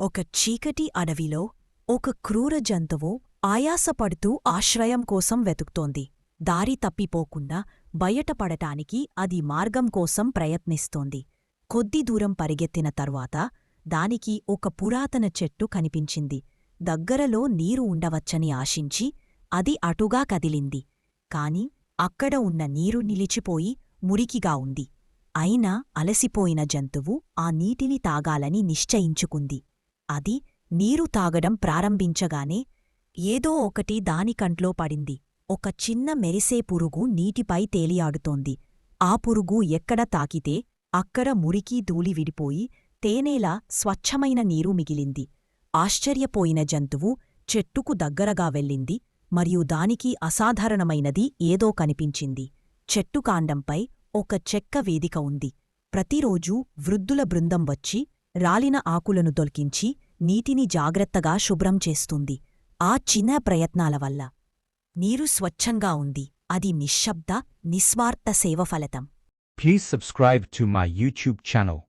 ఒక చీకటి అడవిలో ఒక క్రూర జంతువు ఆయాసపడుతూ ఆశ్రయం కోసం వెతుకుతోంది. దారి తప్పిపోకుండా బయటపడటానికి అది మార్గం కోసం ప్రయత్నిస్తోంది. కొద్ది దూరం పరిగెత్తిన తరువాత దానికి ఒక పురాతన చెట్టు కనిపించింది. దగ్గరలో నీరు ఉండవచ్చని ఆశించి అది అటుగా కదిలింది. కాని అక్కడ ఉన్న నీరు నిలిచిపోయి మురికిగా ఉంది. అయినా అలసిపోయిన జంతువు ఆ నీటిని తాగాలని నిశ్చయించుకుంది. అది నీరు తాగడం ప్రారంభించగానే ఏదో ఒకటి దాని కంట్లో పడింది. ఒక చిన్న మెరిసే పురుగు నీటిపై తేలియాడుతోంది. ఆ పురుగు ఎక్కడ తాకితే అక్కడ మురికి ధూళి విడిపోయి తేనేలా స్వచ్ఛమైన నీరు మిగిలింది. ఆశ్చర్యపోయిన జంతువు చెట్టుకు దగ్గరగా వెళ్ళింది మరియు దానికి అసాధారణమైనది ఏదో కనిపించింది. చెట్టు కాండంపై ఒక చెక్క వేదిక ఉంది. ప్రతిరోజూ వృద్ధుల బృందం వచ్చి రాలిన ఆకులను దొల్కించి నీటిని జాగ్రత్తగా శుభ్రం చేస్తుంది. ఆ చిన్న ప్రయత్నాల వల్ల నీరు స్వచ్ఛంగా ఉంది. అది నిశ్శబ్ద నిస్వార్థ సేవ ఫలితం. Please subscribe to my YouTube channel